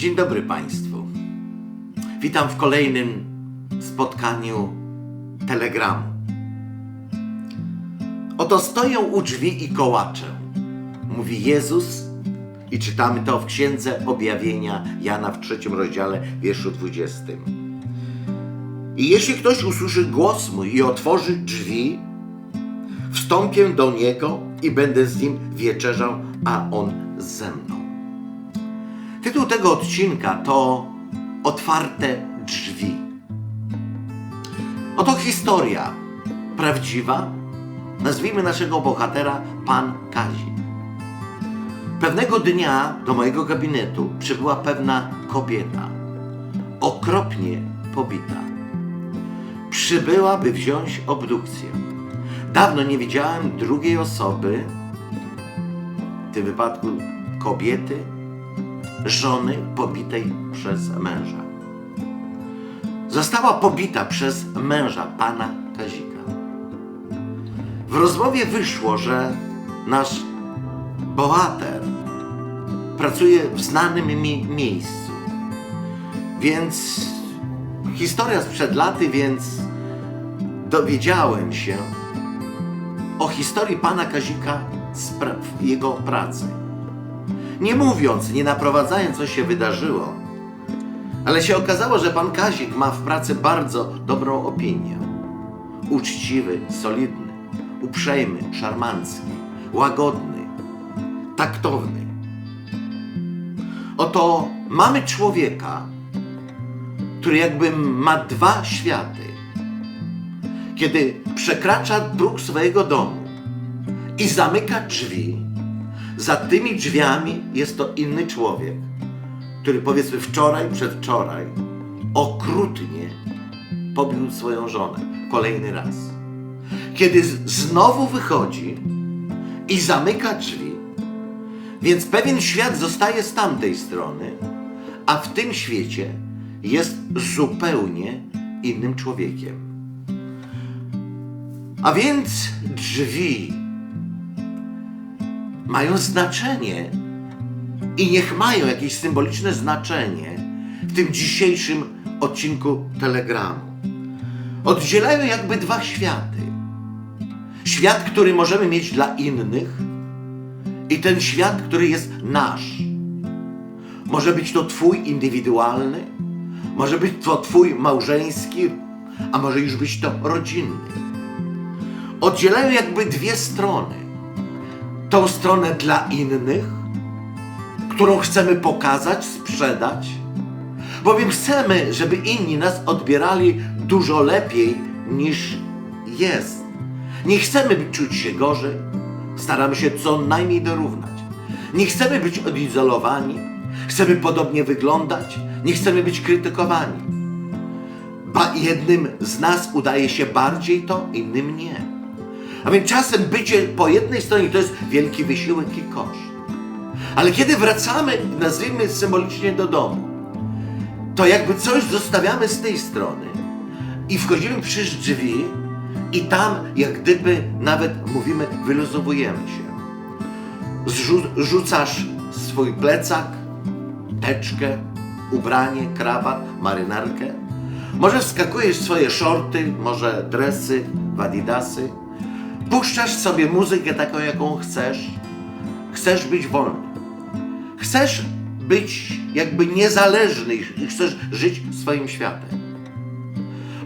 Dzień dobry Państwu. Witam w kolejnym spotkaniu Telegramu. Oto stoją u drzwi i kołaczę. Mówi Jezus i czytamy to w Księdze Objawienia Jana w trzecim rozdziale, wierszu 20. I jeśli ktoś usłyszy głos mój i otworzy drzwi, wstąpię do niego i będę z nim wieczerzał, a on ze mną. Tego odcinka to Otwarte drzwi. Oto historia prawdziwa. Nazwijmy naszego bohatera Pan Kazik. Pewnego dnia do mojego gabinetu przybyła pewna kobieta, okropnie pobita. Przybyła, by wziąć obdukcję. Dawno nie widziałem drugiej osoby, w tym wypadku kobiety, żony pobitej przez męża. Została pobita przez męża pana Kazika. W rozmowie wyszło, że nasz bohater pracuje w znanym mi miejscu. Więc historia sprzed laty, więc dowiedziałem się o historii pana Kazika z jego pracy nie mówiąc, nie naprowadzając, co się wydarzyło. Ale się okazało, że pan Kazik ma w pracy bardzo dobrą opinię. Uczciwy, solidny, uprzejmy, szarmancki, łagodny, taktowny. Oto mamy człowieka, który jakby ma dwa światy. Kiedy przekracza próg swojego domu i zamyka drzwi, za tymi drzwiami jest to inny człowiek, który powiedzmy wczoraj, przedwczoraj okrutnie pobił swoją żonę kolejny raz. Kiedy znowu wychodzi i zamyka drzwi, więc pewien świat zostaje z tamtej strony, a w tym świecie jest zupełnie innym człowiekiem. A więc drzwi mają znaczenie i niech mają jakieś symboliczne znaczenie w tym dzisiejszym odcinku Telegramu. Oddzielają jakby dwa światy. Świat, który możemy mieć dla innych i ten świat, który jest nasz. Może być to Twój indywidualny, może być to Twój małżeński, a może już być to rodzinny. Oddzielają jakby dwie strony tą stronę dla innych, którą chcemy pokazać, sprzedać, bowiem chcemy, żeby inni nas odbierali dużo lepiej niż jest. Nie chcemy czuć się gorzej, staramy się co najmniej dorównać. Nie chcemy być odizolowani, chcemy podobnie wyglądać, nie chcemy być krytykowani. Ba jednym z nas udaje się bardziej to, innym nie. A więc czasem bycie po jednej stronie to jest wielki wysiłek i koszt. Ale kiedy wracamy, nazwijmy symbolicznie do domu, to jakby coś zostawiamy z tej strony i wchodzimy przez drzwi i tam jak gdyby nawet mówimy, wyluzowujemy się. Zrzu- rzucasz swój plecak, teczkę, ubranie, krawat, marynarkę. Może wskakujesz swoje shorty, może dresy, adidasy. Puszczasz sobie muzykę taką, jaką chcesz. Chcesz być wolny. Chcesz być jakby niezależny i chcesz żyć swoim światem.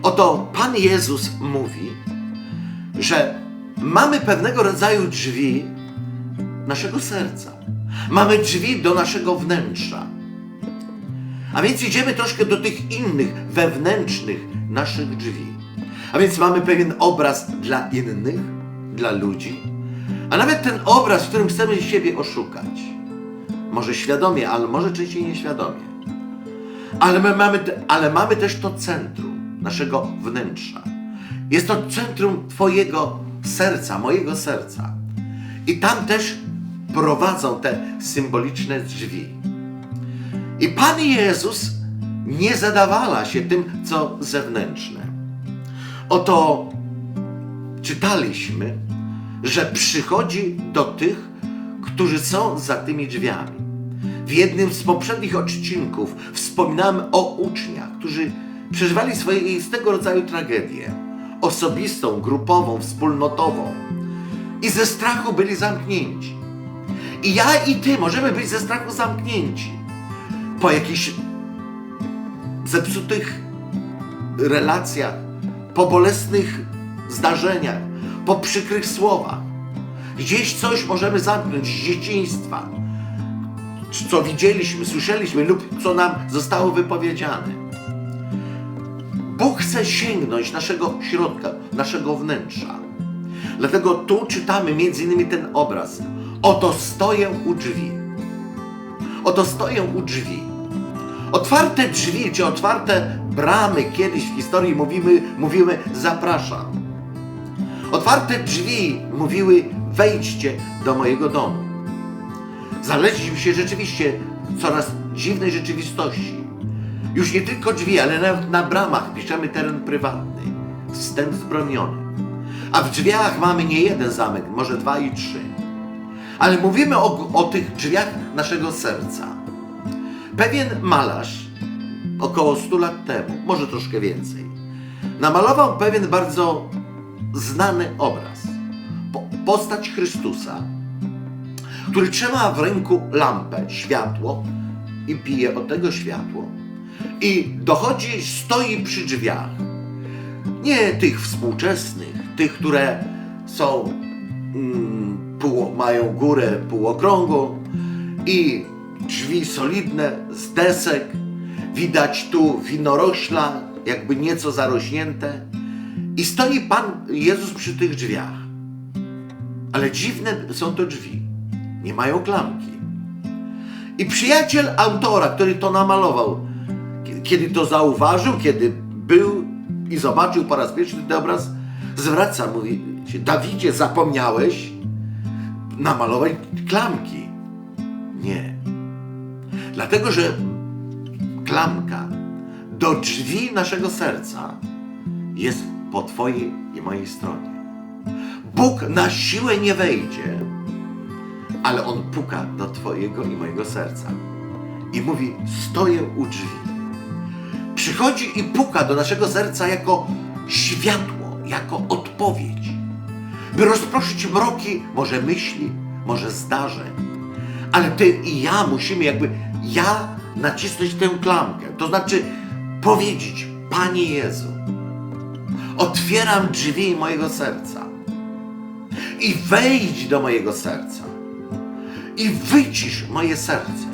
Oto Pan Jezus mówi, że mamy pewnego rodzaju drzwi naszego serca. Mamy drzwi do naszego wnętrza. A więc idziemy troszkę do tych innych, wewnętrznych naszych drzwi. A więc mamy pewien obraz dla innych, dla ludzi, a nawet ten obraz, w którym chcemy siebie oszukać. Może świadomie, ale może częściej nieświadomie. Ale my mamy, te, ale mamy też to centrum naszego wnętrza. Jest to centrum Twojego serca, mojego serca. I tam też prowadzą te symboliczne drzwi. I Pan Jezus nie zadawala się tym, co zewnętrzne. Oto czytaliśmy, że przychodzi do tych, którzy są za tymi drzwiami. W jednym z poprzednich odcinków wspominałem o uczniach, którzy przeżywali swoistego rodzaju tragedię osobistą, grupową, wspólnotową i ze strachu byli zamknięci. I ja i ty możemy być ze strachu zamknięci po jakichś zepsutych relacjach, po bolesnych zdarzeniach, po przykrych słowach. Gdzieś coś możemy zamknąć z dzieciństwa, co widzieliśmy, słyszeliśmy lub co nam zostało wypowiedziane. Bóg chce sięgnąć naszego środka, naszego wnętrza. Dlatego tu czytamy między innymi ten obraz. Oto stoję u drzwi. Oto stoję u drzwi. Otwarte drzwi, czy otwarte bramy kiedyś w historii mówimy, mówimy zapraszam. Otwarte drzwi mówiły wejdźcie do mojego domu. Znaleźliśmy się rzeczywiście w coraz dziwnej rzeczywistości. Już nie tylko drzwi, ale nawet na bramach piszemy teren prywatny. Wstęp zbroniony. A w drzwiach mamy nie jeden zamek, może dwa i trzy. Ale mówimy o, o tych drzwiach naszego serca. Pewien malarz około 100 lat temu, może troszkę więcej, namalował pewien bardzo znany obraz. Po, postać Chrystusa, który trzyma w ręku lampę, światło i pije od tego światło. I dochodzi, stoi przy drzwiach. Nie tych współczesnych, tych, które są, mm, pół, mają górę półokrągłą i drzwi solidne z desek. Widać tu winorośla, jakby nieco zarośnięte. I stoi Pan Jezus przy tych drzwiach. Ale dziwne są to drzwi. Nie mają klamki. I przyjaciel autora, który to namalował, kie- kiedy to zauważył, kiedy był i zobaczył po raz pierwszy ten obraz, zwraca, mówi, Dawidzie, zapomniałeś namalować klamki. Nie. Dlatego, że klamka do drzwi naszego serca jest po Twojej i mojej stronie. Bóg na siłę nie wejdzie, ale On puka do Twojego i mojego serca i mówi: Stoję u drzwi. Przychodzi i puka do naszego serca jako światło, jako odpowiedź, by rozproszyć mroki, może myśli, może zdarzeń. Ale Ty i ja musimy jakby, ja nacisnąć tę klamkę, to znaczy powiedzieć: Panie Jezu, otwieram drzwi mojego serca i wejdź do mojego serca i wycisz moje serce.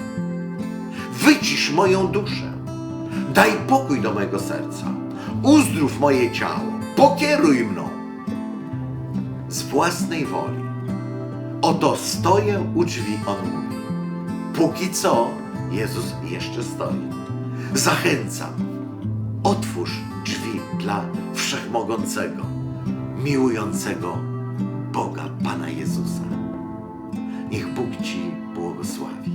Wycisz moją duszę. Daj pokój do mojego serca. Uzdrów moje ciało. Pokieruj mną. Z własnej woli. Oto stoję u drzwi, on mówi. Póki co Jezus jeszcze stoi. Zachęcam. Otwórz drzwi dla wszechmogącego, miłującego Boga, Pana Jezusa. Niech Bóg Ci błogosławi.